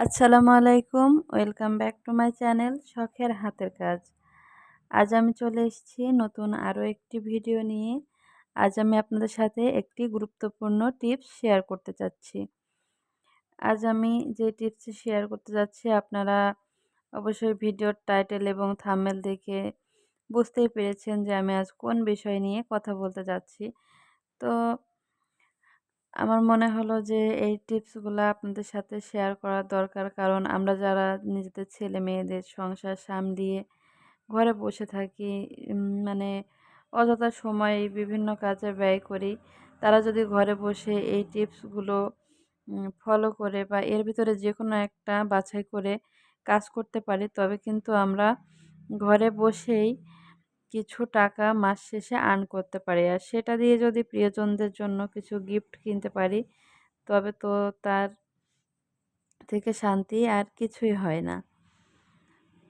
আসসালামু আলাইকুম, welcome back to my channel শখের হাতের কাজ। আজ আমি চলে এসেছি নতুন আরও একটি ভিডিও নিয়ে। আজ আমি আপনাদের সাথে একটি গুরুত্বপূর্ণ টিপস শেয়ার করতে চাচ্ছি। আজ আমি যে টিপসটি শেয়ার করতে যাচ্ছি, আপনারা অবশ্যই ভিডিওর টাইটেল এবং থাম্বেল দেখে বুঝতেই পেরেছেন যে আমি আজ কোন বিষয় নিয়ে কথা বলতে যাচ্ছি। তো আমার মনে হলো যে, এই টিপসগুলো আপনাদের সাথে শেয়ার করা দরকার। কারণ আমরা যারা নিজেদের ছেলে মেয়েদের সংসার সামলিয়ে ঘরে বসে থাকি মানে অযথা সময় বিভিন্ন কাজে ব্যয় করি, তারা যদি ঘরে বসে এই টিপসগুলো ফলো করে বা এর ভিতরে যে কোনো একটা বাছাই করে কাজ করতে পারি, তবে কিন্তু আমরা ঘরে বসেই কিছু টাকা মাস শেষে আর্ন করতে পারি। আর সেটা দিয়ে যদি প্রিয়জনদের জন্য কিছু গিফট কিনতে পারি, তবে তো তার থেকে শান্তি আর কিছুই হয় না।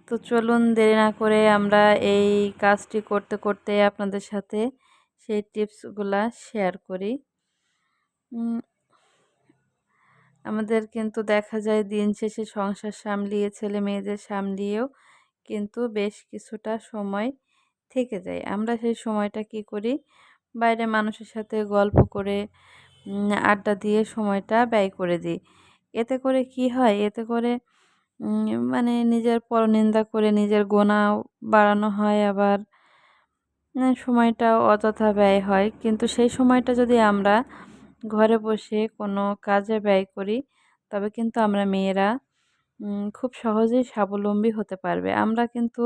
তো চলুন দেরি না করে আমরা এই কাজটি করতে করতে আপনাদের সাথে সেই টিপসগুলা শেয়ার করি। আমাদের কিন্তু দেখা যায় দিন শেষে সংসার সামলিয়ে, ছেলে মেয়েদের সামলিয়েও কিন্তু বেশ কিছুটা সময় থেকে যায়। আমরা সেই সময়টা কি করি? বাইরে মানুষের সাথে গল্প করে আড্ডা দিয়ে সময়টা ব্যয় করে দিই। এতে করে কি হয়? এতে করে মানে নিজের পরনিন্দা করে নিজের গোনাও বাড়ানো হয় আবার সময়টাও অযথা ব্যয় হয়। কিন্তু সেই সময়টা যদি আমরা ঘরে বসে কোনো কাজে ব্যয় করি, তবে কিন্তু আমরা মেয়েরা খুব সহজেই স্বাবলম্বী হতে পারবে। আমরা কিন্তু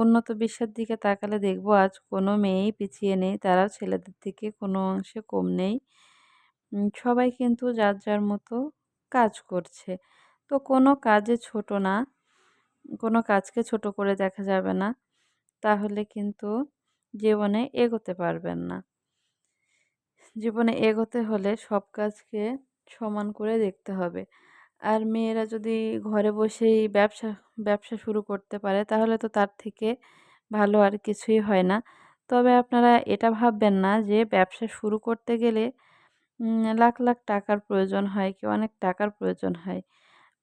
উন্নত বিশ্বের দিকে তাকালে দেখব আজ কোনো মেয়েই পিছিয়ে নেই, তারাও ছেলেদের থেকে কোনো অংশে কম নেই। সবাই কিন্তু যার যার মতো কাজ করছে। তো কোনো কাজে ছোট না, কোনো কাজকে ছোট করে দেখা যাবে না, তাহলে কিন্তু জীবনে এগোতে পারবেন না। জীবনে এগোতে হলে সব কাজকে সমান করে দেখতে হবে। আর মেয়েরা যদি ঘরে বসেই ব্যবসা ব্যবসা শুরু করতে পারে, তাহলে তো তার থেকে ভালো আর কিছুই হয় না। তবে আপনারা এটা ভাববেন না যে ব্যবসা শুরু করতে গেলে লাখ লাখ টাকার প্রয়োজন হয় কি অনেক টাকার প্রয়োজন হয়।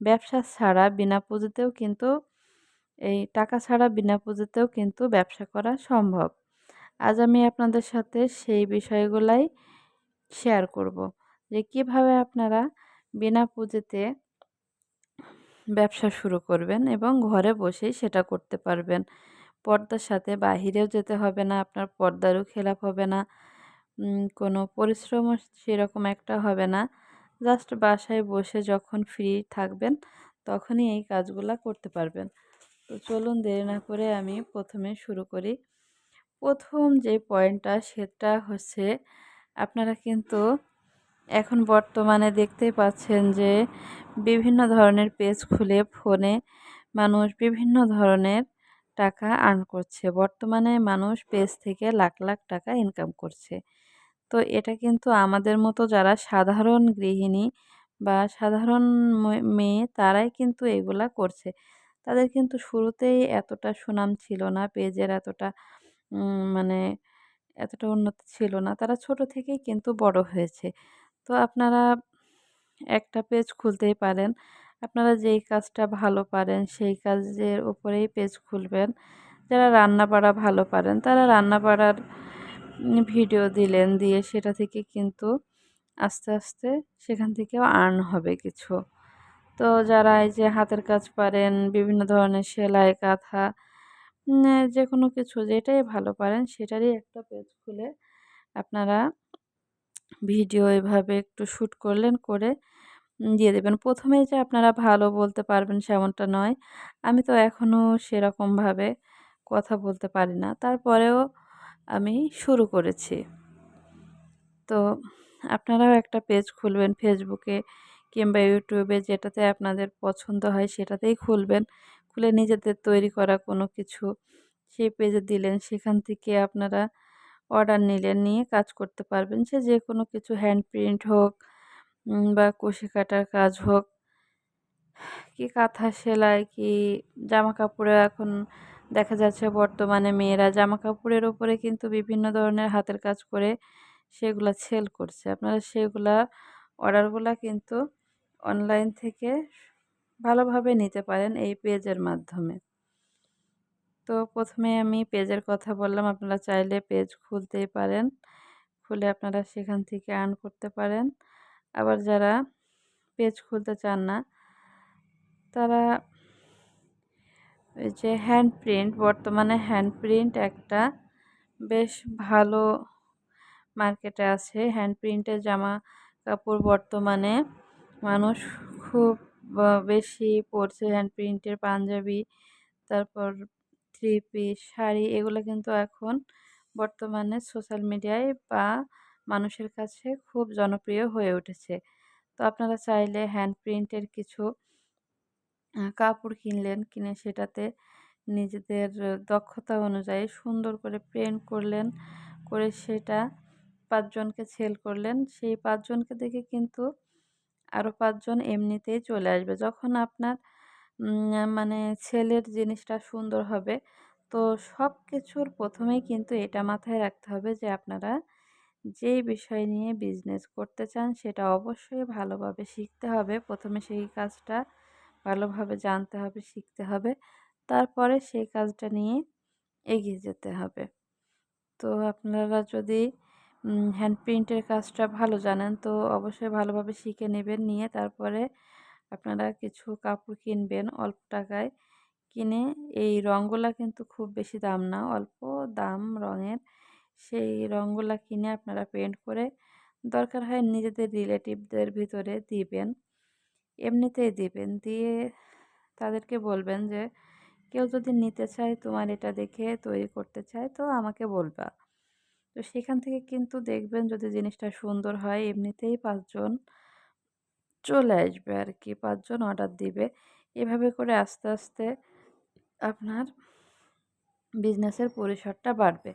ব্যবসা ছাড়া বিনা পুঁজিতেও কিন্তু, এই টাকা ছাড়া বিনা পুঁজিতেও কিন্তু ব্যবসা করা সম্ভব। আজ আমি আপনাদের সাথে সেই বিষয়গুলাই শেয়ার করব, যে কীভাবে আপনারা বিনা পুঁজিতে ব্যবসা শুরু করবেন এবং ঘরে বসেই সেটা করতে পারবেন। পর্দার সাথে বাহিরেও যেতে হবে না, আপনার পর্দারও খেলাপ হবে না কোনো পরিশ্রমও সেরকম একটা হবে না। জাস্ট বাসায় বসে যখন ফ্রি থাকবেন, তখনই এই কাজগুলো করতে পারবেন। তো চলুন দেরি না করে আমি প্রথমে শুরু করি। প্রথম যে পয়েন্টটা, সেটা হচ্ছে আপনারা কিন্তু এখন বর্তমানে দেখতেই পাচ্ছেন যে বিভিন্ন ধরনের পেজ খুলে ফোনে মানুষ বিভিন্ন ধরনের টাকা আর্ন করছে। বর্তমানে মানুষ পেজ থেকে লাখ লাখ টাকা ইনকাম করছে। তো এটা কিন্তু আমাদের মতো যারা সাধারণ গৃহিণী বা সাধারণ মেয়ে তারাই কিন্তু এগুলা করছে। তাদের কিন্তু শুরুতেই এতটা সুনাম ছিল না, পেজের এতটা মানে এতটা উন্নতি ছিল না। তারা ছোট থেকেই কিন্তু বড় হয়েছে। তো আপনারা একটা পেজ খুলতেই পারেন। আপনারা যেই কাজটা ভালো পারেন, সেই কাজের উপরেই পেজ খুলবেন। যারা রান্না বাড়া ভালো পারেন, তারা রান্না বাড়ার ভিডিও দিলেন, দিয়ে সেটা থেকে কিন্তু আস্তে আস্তে সেখান থেকেও আর্ন হবে কিছু। তো যারা এই যে হাতের কাজ পারেন, বিভিন্ন ধরনের সেলাই, কাঁথা যে কোনো কিছু যেটাই ভালো পারেন, সেটারই একটা পেজ খুলে আপনারা ভিডিও এভাবে একটু শ্যুট করলেন করে দিয়ে দেবেন। প্রথমেই যে আপনারা ভালো বলতে পারবেন সেমনটা নয়। আমি তো এখনও সেরকমভাবে কথা বলতে পারি না। তারপরেও আমি শুরু করেছি। তো আপনারাও একটা পেজ খুলবেন ফেসবুকে কিংবা ইউটিউবে যেটাতে আপনাদের পছন্দ হয় সেটাতেই খুলবেন। খুলে নিজেদের তৈরি করা কোনো কিছু সেই পেজে দিলেন। সেখান থেকে আপনারা অর্ডার নিলেন নিয়ে কাজ করতে পারবেন। সে যে কোনো কিছু হ্যান্ড প্রিন্ট হোক বা কুশি কাটার কাজ হোক, কি কাঁথা সেলাই, কি জামা কাপড়ে এখন দেখা যাচ্ছে বর্তমানে মেয়েরা জামা কাপড়ের ওপরে কিন্তু বিভিন্ন ধরনের হাতের কাজ করে সেগুলো সেল করছে। আপনারা সেগুলা অর্ডারগুলা কিন্তু অনলাইন থেকে ভালোভাবে নিতে পারেন এই পেজের মাধ্যমে। তো প্রথমে আমি পেজের কথা বললাম, আপনারা চাইলে পেজ খুলতেই পারেন। খুলে আপনারা সেখান থেকে আর্ন করতে পারেন। আবার যারা পেজ খুলতে চান না, তারা ওই যে হ্যান্ড প্রিন্ট বর্তমানে হ্যান্ড প্রিন্ট একটা বেশ ভালো মার্কেটে আছে। হ্যান্ড প্রিন্টের জামা কাপড় বর্তমানে মানুষ খুব বেশি পরছে। হ্যান্ড প্রিন্টের পাঞ্জাবি, তারপর থ্রি পিস শাড়ি এগুলো কিন্তু এখন বর্তমানে সোশ্যাল মিডিয়ায় বা মানুষের কাছে খুব জনপ্রিয় হয়ে উঠেছে। তো আপনারা চাইলে হ্যান্ড প্রিন্টের কিছু কাপড় কিনলেন, কিনে সেটাতে নিজেদের দক্ষতা অনুযায়ী সুন্দর করে প্রিন্ট করলেন, করে সেটা পাঁচজনকে সেল করলেন, সেই পাঁচজনকে দেখে কিন্তু আরও পাঁচজন এমনিতেই চলে আসবে। যখন আপনার মানে ছেলের জিনিসটা সুন্দর হবে। তো সব কিছুর প্রথমেই কিন্তু এটা মাথায় রাখতে হবে যে, আপনারা যেই বিষয় নিয়ে বিজনেস করতে চান, সেটা অবশ্যই ভালোভাবে শিখতে হবে। প্রথমে সেই কাজটা ভালোভাবে জানতে হবে, শিখতে হবে। তারপরে সেই কাজটা নিয়ে এগিয়ে যেতে হবে। তো আপনারা যদি হ্যান্ড প্রিন্টের কাজটা ভালো জানেন, তো অবশ্যই ভালোভাবে শিখে নেবেন, নিয়ে তারপরে আপনারা কিছু কাপড় কিনবেন অল্প টাকায়। কিনে এই রঙগুলা কিন্তু খুব বেশি দাম না, অল্প দাম রঙের। সেই রঙগুলা কিনে আপনারা পেন্ট করে দরকার হয় নিজেদের রিলেটিভদের ভিতরে দিবেন, এমনিতেই দিবেন। দিয়ে তাদেরকে বলবেন যে, কেউ যদি নিতে চায়, তোমার এটা দেখে তৈরি করতে চায়, তো আমাকে বলবা। তো সেখান থেকে কিন্তু দেখবেন যদি জিনিসটা সুন্দর হয়, এমনিতেই পাঁচজন চলে আসবে আর কি পাঁচজন অর্ডার দিবে। এভাবে করে আস্তে আস্তে আপনার বিজনেসের পরিসরটা বাড়বে।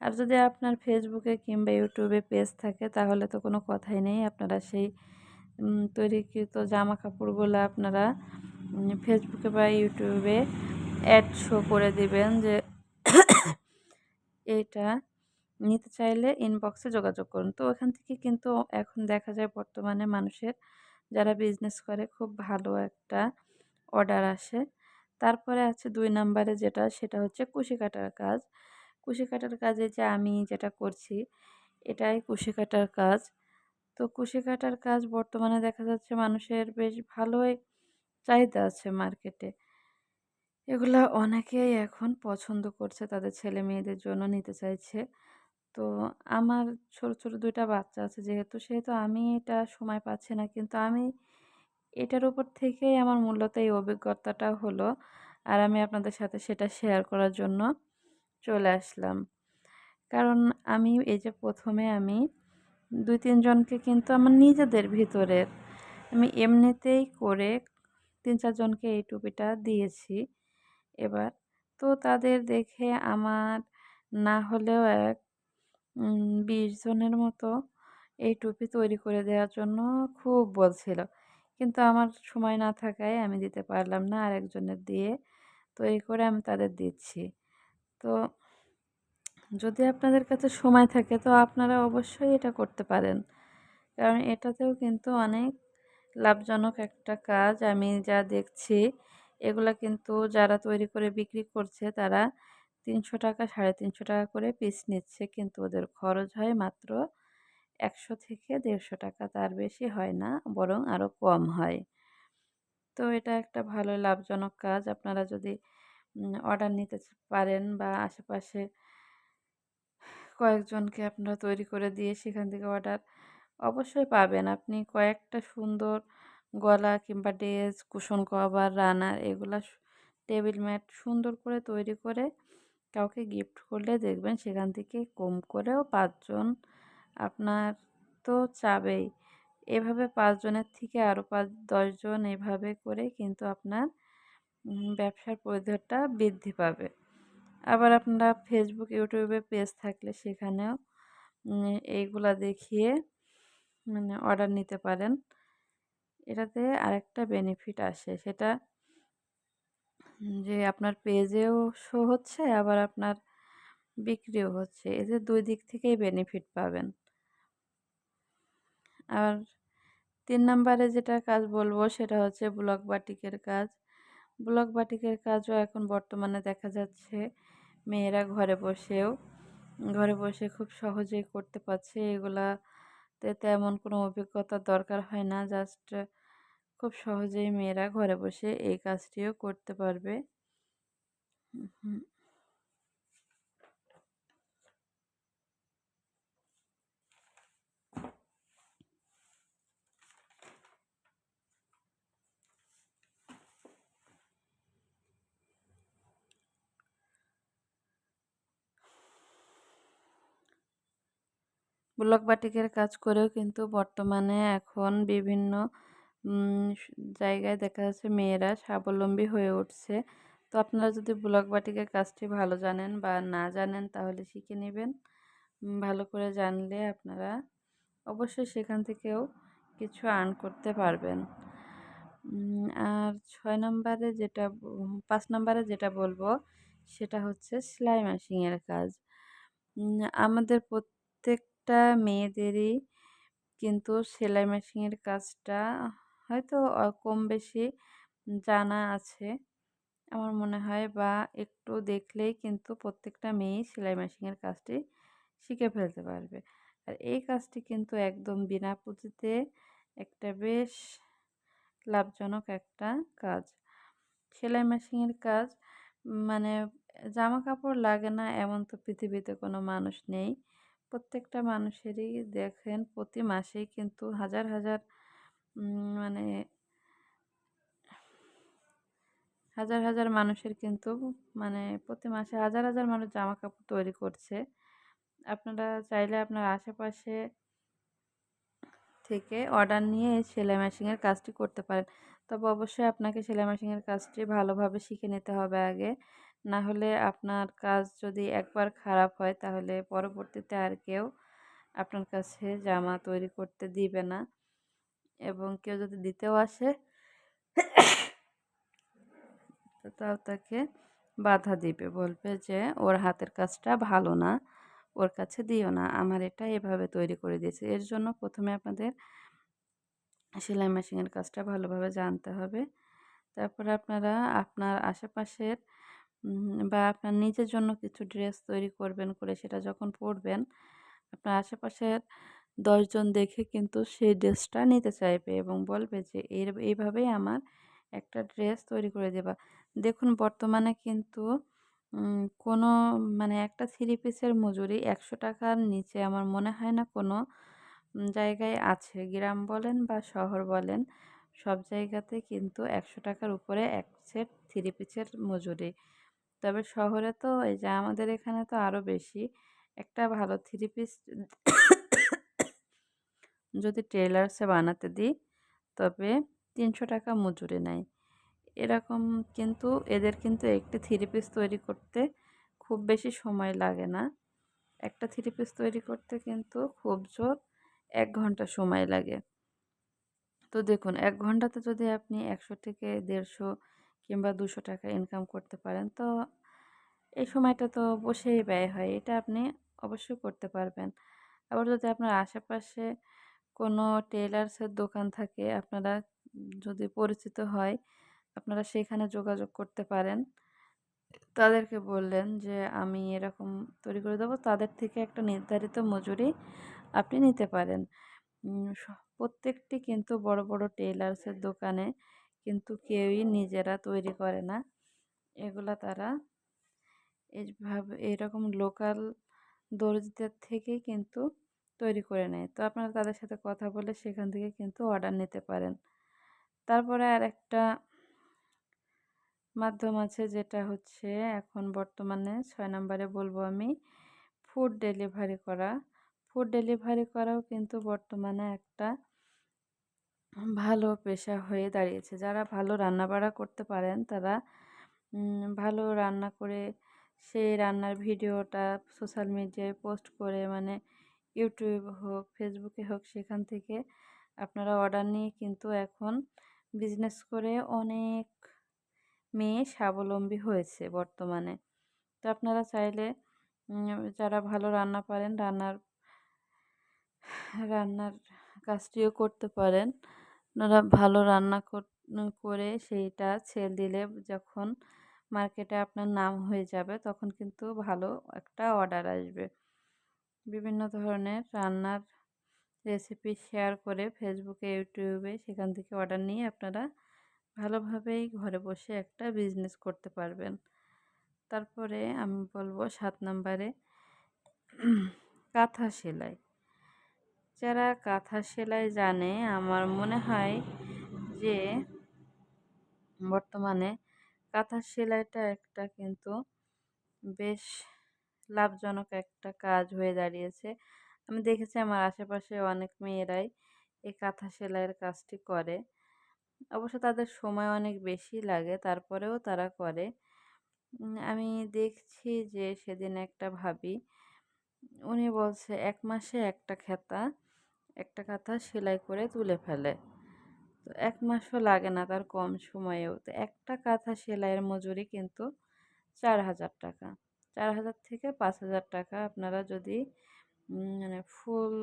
আর যদি আপনার ফেসবুকে কিংবা ইউটিউবে পেজ থাকে, তাহলে তো কোনো কথাই নেই। আপনারা সেই তৈরিকৃত জামা কাপড়গুলো আপনারা ফেসবুকে বা ইউটিউবে অ্যাড শো করে দিবেন যে এটা নিতে চাইলে ইনবক্সে যোগাযোগ করুন। তো ওখান থেকে কিন্তু এখন দেখা যায় বর্তমানে মানুষের যারা বিজনেস করে খুব ভালো একটা অর্ডার আসে। তারপরে আছে দুই নাম্বারে যেটা, সেটা হচ্ছে কুশি কাটার কাজ। কুশি কাটার কাজে যে আমি যেটা করছি, এটাই কুশি কাটার কাজ। তো কুশি কাটার কাজ বর্তমানে দেখা যাচ্ছে মানুষের বেশ ভালোই চাহিদা আছে মার্কেটে এগুলো অনেকেই এখন পছন্দ করছে, তাদের ছেলে মেয়েদের জন্য নিতে চাইছে। তো আমার ছোট ছোট দুইটা বাচ্চা আছে যেহেতু, সেহেতু আমি এটা সময় পাচ্ছি না। কিন্তু আমি এটার উপর থেকেই আমার মূলত এই অভিজ্ঞতাটা হলো আর আমি আপনাদের সাথে সেটা শেয়ার করার জন্য চলে আসলাম। কারণ আমি এই যে প্রথমে আমি দুই তিনজনকে কিন্তু আমার নিজেদের ভিতরের আমি এমনিতেই করে তিন চারজনকে এই টুপিটা দিয়েছি এবার। তো তাদের দেখে আমার না হলেও এক বিশ জনের মতো এই টুপি তৈরি করে দেওয়ার জন্য খুব বলছিল। কিন্তু আমার সময় না থাকায় আমি দিতে পারলাম না আরেকজনের দিয়ে তৈরি করে আমি তাদের দিচ্ছি। তো যদি আপনাদের কাছে সময় থাকে তো আপনারা অবশ্যই এটা করতে পারেন। কারণ এটাতেও কিন্তু অনেক লাভজনক একটা কাজ। আমি যা দেখছি, এগুলা কিন্তু যারা তৈরি করে বিক্রি করছে তারা তিনশো টাকা, সাড়ে তিনশো টাকা করে পিস নিচ্ছে। কিন্তু ওদের খরচ হয় মাত্র একশো থেকে দেড়শো টাকা। তার বেশি হয় না, বরং আরও কম হয়। তো এটা একটা ভালো লাভজনক কাজ। আপনারা যদি অর্ডার নিতে পারেন বা আশেপাশে কয়েকজনকে আপনারা তৈরি করে দিয়ে সেখান থেকে অর্ডার অবশ্যই পাবেন। আপনি কয়েকটা সুন্দর গলা কিংবা ড্রেস, কুশন কভার, রানার এগুলা টেবিল ম্যাট সুন্দর করে তৈরি করে কাউকে গিফট করলে দেখবেন সেখান থেকে কম করেও পাঁচজন আপনার তো চাবেই। এভাবে পাঁচজনের থেকে আরও পাঁচ, দশজন এভাবে করে কিন্তু আপনার ব্যবসার পরিধিটা বৃদ্ধি পাবে। আবার আপনারা ফেসবুক ইউটিউবে পেজ থাকলে সেখানেও এইগুলা দেখিয়ে মানে অর্ডার নিতে পারেন। এটাতে আরেকটা বেনিফিট আসে, সেটা যে আপনার পেজেও শো হচ্ছে, আবার আপনার বিক্রিও হচ্ছে। এতে দুই দিক থেকেই বেনিফিট পাবেন। আর তিন নাম্বারে যেটা কাজ বলব, সেটা হচ্ছে ব্লক বাটিকের কাজ। ব্লক বাটিকের কাজও এখন বর্তমানে দেখা যাচ্ছে, মেয়েরা ঘরে বসেও। ঘরে বসে খুব সহজেই করতে পারছে। এগুলাতে তেমন কোনো অভিজ্ঞতার দরকার হয় না জাস্ট খুব সহজেই মেয়েরা ঘরে বসে এই কাজটিও করতে পারবে। ব্লক বাটিকের কাজ করেও কিন্তু বর্তমানে এখন বিভিন্ন জায়গায় দেখা যাচ্ছে মেয়েরা স্বাবলম্বী হয়ে উঠছে। তো আপনারা যদি ব্লক বাটিকের কাজটি ভালো জানেন বা না জানেন তাহলে শিখে নেবেন। ভালো করে জানলে আপনারা অবশ্যই সেখান থেকেও কিছু আর্ন করতে পারবেন। আর ছয় নম্বরে যেটা পাঁচ নম্বরে যেটা বলব সেটা হচ্ছে সেলাই মেশিনের কাজ। আমাদের প্রত্যেকটা মেয়েদেরই কিন্তু সেলাই মেশিনের কাজটা হয়তো কম বেশি জানা আছে। আমার মনে হয় বা একটু দেখলেই কিন্তু প্রত্যেকটা মেয়েই সেলাই মেশিনের কাজটি শিখে ফেলতে পারবে। আর এই কাজটি কিন্তু একদম বিনা পুঁজিতে একটা বেশ লাভজনক একটা কাজ। সেলাই মেশিনের কাজ মানে জামা কাপড় লাগে না এমন তো পৃথিবীতে কোনো মানুষ নেই। প্রত্যেকটা মানুষেরই দেখেন প্রতি মাসেই কিন্তু হাজার হাজার মানে হাজার হাজার মানুষের কিন্তু মানে প্রতি মাসে হাজার হাজার মানুষ জামা কাপড় তৈরি করছে। আপনারা চাইলে আপনার আশেপাশে থেকে অর্ডার নিয়ে সেলাই মেশিনের কাজটি করতে পারেন। তবে অবশ্যই আপনাকে সেলাই মেশিনের কাজটি ভালোভাবে শিখে নিতে হবে আগে। না হলে আপনার কাজ যদি একবার খারাপ হয়, তাহলে পরবর্তীতে আর কেউ আপনার কাছে জামা তৈরি করতে দিবে না। এবং কেউ যদি দিতেও আসে তাও তাকে বাধা দিবে। বলবে যে, ওর হাতের কাজটা ভালো না, ওর কাছে দিও না, আমার এটা এভাবে তৈরি করে দিয়েছে। এর জন্য প্রথমে আপনাদের সেলাই মেশিনের কাজটা ভালোভাবে জানতে হবে। তারপরে আপনারা আপনার আশেপাশের বা আপনার নিজের জন্য কিছু ড্রেস তৈরি করবেন করে সেটা যখন পরবেন, আপনার আশেপাশের দশজন দেখে কিন্তু সেই ড্রেসটা নিতে চাইবে এবং বলবে যে, এর এইভাবেই আমার একটা ড্রেস তৈরি করে দেবা। দেখুন, বর্তমানে কিন্তু কোনো মানে একটা থ্রি পিসের মজুরি একশো টাকার নিচে আমার মনে হয় না কোনো জায়গায় আছে। গ্রাম বলেন বা শহর বলেন, সব জায়গাতে কিন্তু একশো টাকার উপরে এক সেট থ্রি পিসের মজুরি। তবে শহরে তো এই যে আমাদের এখানে তো আরও বেশি, একটা ভালো থ্রি পিস যদি টেলার্সে বানাতে দিই, তবে তিনশো টাকা মজুরি নেয়। এরকম কিন্তু এদের কিন্তু একটি থ্রি পিস তৈরি করতে খুব বেশি সময় লাগে না। একটা থ্রি পিস তৈরি করতে কিন্তু খুব জোর এক ঘণ্টা সময় লাগে। তো দেখুন, এক ঘন্টাতে যদি আপনি একশো থেকে দেড়শো কিংবা দুশো টাকা ইনকাম করতে পারেন, তো এই সময়টা তো বসেই ব্যয় হয়। এটা আপনি অবশ্যই করতে পারবেন। আবার যদি আপনার আশেপাশে কোনো টেলার্সের দোকান থাকে, আপনারা যদি পরিচিত হয়, আপনারা সেখানে যোগাযোগ করতে পারেন। তাদেরকে বললেন যে, আমি এরকম তৈরি করে দেবো। তাদের থেকে একটা নির্ধারিত মজুরি আপনি নিতে পারেন। প্রত্যেকটি কিন্তু বড় বড় টেলার্সের দোকানে কিন্তু কেউই নিজেরা তৈরি করে না। এগুলা তারা এইভাবে এরকম লোকাল দর্জিদের থেকেই কিন্তু তৈরি করে নেয়। তো আপনারা তাদের সাথে কথা বলে সেখান থেকে কিন্তু অর্ডার নিতে পারেন। তারপরে আর একটা মাধ্যম আছে যেটা হচ্ছে এখন বর্তমানে ছয় নম্বরে বলব আমি ফুড ডেলিভারি করা। ফুড ডেলিভারি করাও কিন্তু বর্তমানে একটা ভালো পেশা হয়ে দাঁড়িয়েছে। যারা ভালো রান্নাবাড়া করতে পারেন তারা ভালো রান্না করে সেই রান্নার ভিডিওটা সোশ্যাল মিডিয়ায় পোস্ট করে মানে ইউটিউব হোক ফেসবুকে হোক, সেখান থেকে আপনারা অর্ডার নিয়ে কিন্তু এখন বিজনেস করে অনেক মেয়ে স্বাবলম্বী হয়েছে বর্তমানে। তো আপনারা চাইলে যারা ভালো রান্না পারেন, রান্নার রান্নার কাজটিও করতে পারেন। আপনারা ভালো রান্না করে সেইটা ছেড়ে দিলে যখন মার্কেটে আপনার নাম হয়ে যাবে, তখন কিন্তু ভালো একটা অর্ডার আসবে। বিভিন্ন ধরনের রান্নার রেসিপি শেয়ার করে ফেসবুকে ইউটিউবে সেখান থেকে অর্ডার নিয়ে আপনারা ভালোভাবেই ঘরে বসে একটা বিজনেস করতে পারবেন। তারপরে আমি বলব সাত নম্বরে কাঁথা সেলাই। যারা কাঁথা সেলাই জানে, আমার মনে হয় যে বর্তমানে কাঁথা সেলাইটা একটা কিন্তু বেশ লাভজনক একটা কাজ হয়ে দাঁড়িয়েছে। আমি দেখেছি আমার আশেপাশে অনেক মেয়েরাই এই কাঁথা সেলাইয়ের কাজটি করে। অবশ্য তাদের সময় অনেক বেশি লাগে, তারপরেও তারা করে। আমি দেখছি যে সেদিন একটা ভাবি, উনি বলছে, এক মাসে একটা খেতা, একটা কাঁথা সেলাই করে তুলে ফেলে। তো এক মাসও লাগে না তার কম সময়েও। তো একটা কাঁথা সেলাইয়ের মজুরি কিন্তু চার হাজার টাকা। চার হাজার থেকে পাঁচ হাজার টাকা আপনারা যদি মানে ফুল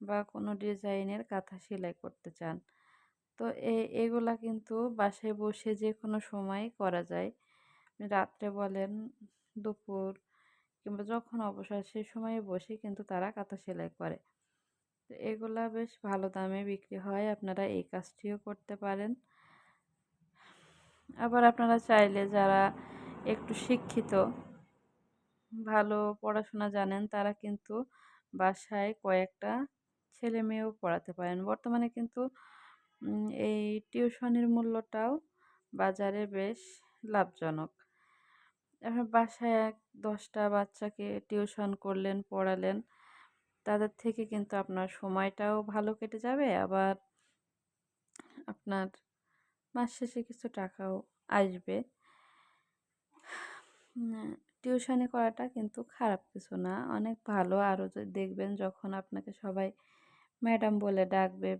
বা কোনো ডিজাইনের কাঁথা সেলাই করতে চান। তো এগুলা কিন্তু বাসায় বসে যে কোনো সময় করা যায়। রাত্রে বলেন, দুপুর কিংবা যখন অবসর সেই সময়ে বসে কিন্তু তারা কাঁথা সেলাই করে। তো এগুলা বেশ ভালো দামে বিক্রি হয়, আপনারা এই কাজটিও করতে পারেন। আবার আপনারা চাইলে যারা একটু শিক্ষিত, ভালো পড়াশোনা জানেন, তারা কিন্তু বাসায় কয়েকটা ছেলে মেয়েও পড়াতে পারেন। বর্তমানে কিন্তু এই টিউশনের মূল্যটাও বাজারে বেশ লাভজনক। এখন বাসায় এক দশটা বাচ্চাকে টিউশন করলেন, পড়ালেন, তাদের থেকে কিন্তু আপনার সময়টাও ভালো কেটে যাবে। আবার আপনার মাস শেষে কিছু টাকাও আসবে। টিউশনি করাটা কিন্তু খারাপ কিছু না। অনেক ভালো আরও দেখবেন যখন আপনাকে সবাই ম্যাডাম বলে ডাকবে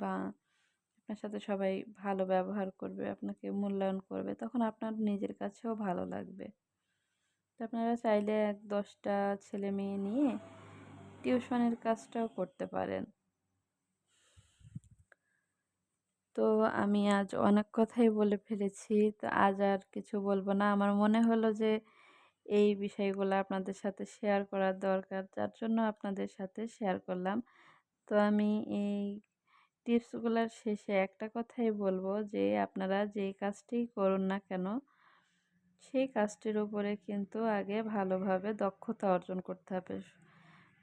বা আপনার সাথে সবাই ভালো ব্যবহার করবে, আপনাকে মূল্যায়ন করবে, তখন আপনার নিজের কাছেও ভালো লাগবে। তো আপনারা চাইলে এক দশটা ছেলে মেয়ে নিয়ে টিউশনের কাজটাও করতে পারেন। তো আমি আজ অনেক কথাই বলে ফেলেছি। তো আজ আর কিছু বলব না। আমার মনে হলো যে, এই বিষয়গুলো আপনাদের সাথে শেয়ার করার দরকার। যার জন্য আপনাদের সাথে শেয়ার করলাম। তো আমি এই টিপসগুলোর শেষে একটা কথাই বলব যে, আপনারা যেই কাজটি করুন না কেন, সেই কাজটির উপরে কিন্তু আগে ভালোভাবে দক্ষতা অর্জন করতে হবে।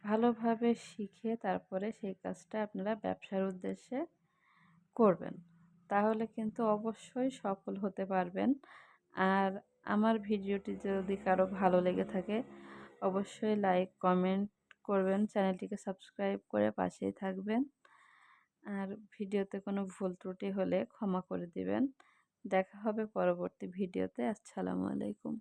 ভালোভাবে শিখে তারপরে সেই কাজটা আপনারা ব্যবসার উদ্দেশ্যে করবেন। তাহলে কিন্তু অবশ্যই সফল হতে পারবেন। আর আমার ভিডিওটি যদি কারও ভালো লেগে থাকে, অবশ্যই লাইক, কমেন্ট করবেন, চ্যানেলটিকে সাবস্ক্রাইব করে পাশেই থাকবেন। আর ভিডিওতে কোনো ভুল ত্রুটি হলে ক্ষমা করে দিবেন। দেখা হবে পরবর্তী ভিডিওতে। আসসালামু আলাইকুম।